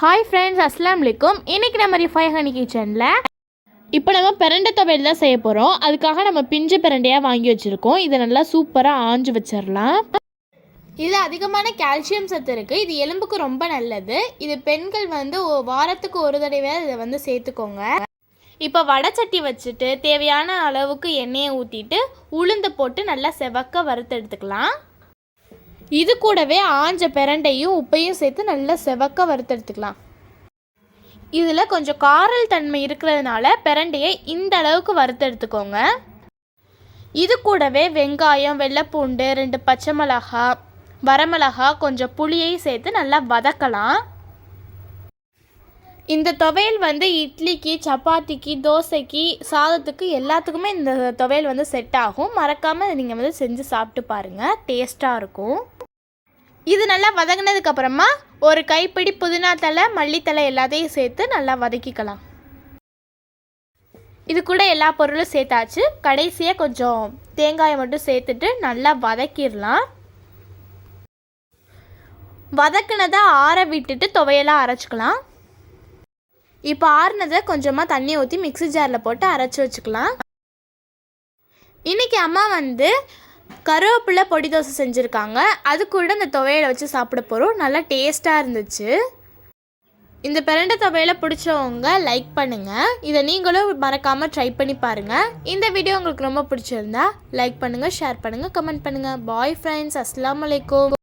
Hi friends அஸ்லாம் வலைக்கும் இன்றைக்கி நம்ம ரிஃபை ஹனி கிச்சனில் இப்போ நம்ம பிரண்டை துவையல் தான் செய்ய போகிறோம் அதுக்காக நம்ம பிஞ்சு பிரண்டையாக வாங்கி வச்சுருக்கோம். இதை நல்லா சூப்பராக ஆஞ்சு வச்சிடலாம் இதில் அதிகமான கால்சியம் சத்து இருக்குது இது எலும்புக்கு ரொம்ப நல்லது. இது பெண்கள் வந்து வாரத்துக்கு ஒரு தடவை இதை வந்து சேர்த்துக்கோங்க. இப்போ வடைச்சட்டி வச்சுட்டு தேவையான அளவுக்கு எண்ணெயை ஊற்றிட்டு உளுந்து போட்டு நல்லா செவக்க வறுத்து எடுத்துக்கலாம். இது கூடவே ஆஞ்ச பிரண்டையும் உப்பையும் சேர்த்து நல்லா செவக்க வறுத்தெடுத்துக்கலாம். இதில் கொஞ்சம் காரல் தன்மை இருக்கிறதுனால பிரண்டையை இந்த அளவுக்கு வறுத்தெடுத்துக்கோங்க. இது கூடவே வெங்காயம் வெள்ளைப்பூண்டு ரெண்டு பச்சை மிளகா வரமிளகா கொஞ்சம் புளியை சேர்த்து நல்லா வதக்கலாம். இந்த துவையல் வந்து இட்லிக்கு சப்பாத்திக்கு தோசைக்கு சாதத்துக்கு எல்லாத்துக்குமே இந்த துவையல் வந்து செட் ஆகும். மறக்காமல் நீங்கள் வந்து செஞ்சு சாப்பிட்டு பாருங்கள் டேஸ்ட்டாக இருக்கும். இது நல்லா வதங்கினதுக்கு அப்புறமா ஒரு கைப்பிடி புதினா தலை மல்லித்தலை எல்லாத்தையும் சேர்த்து நல்லா வதக்கிக்கலாம். இது கூட எல்லா பொருளும் சேர்த்தாச்சு. கடைசியாக கொஞ்சம் தேங்காயை மட்டும் சேர்த்துட்டு நல்லா வதக்கிடலாம். வதக்குனதை ஆற விட்டுட்டு துவையெல்லாம் அரைச்சிக்கலாம். இப்போ ஆறுனதை கொஞ்சமாக தண்ணி ஊற்றி மிக்ஸி ஜாரில் போட்டு அரைச்சி வச்சுக்கலாம். இன்னைக்கு அம்மா வந்து கருவேப்பிலை பொடி தோசை செஞ்சுருக்காங்க. அது கூட இந்த துவையலை வச்சு சாப்பிட போகிறோம் நல்லா டேஸ்ட்டாக இருந்துச்சு. இந்த பிரண்டை துவையலை பிடிச்சவங்க லைக் பண்ணுங்கள் இதை நீங்களும் மறக்காமல் ட்ரை பண்ணி பாருங்கள் இந்த வீடியோ உங்களுக்கு ரொம்ப பிடிச்சிருந்தா லைக் பண்ணுங்கள் ஷேர் பண்ணுங்கள் கமெண்ட் பண்ணுங்கள் பாய் ஃப்ரெண்ட்ஸ் அஸ்லாம் வலைக்கும்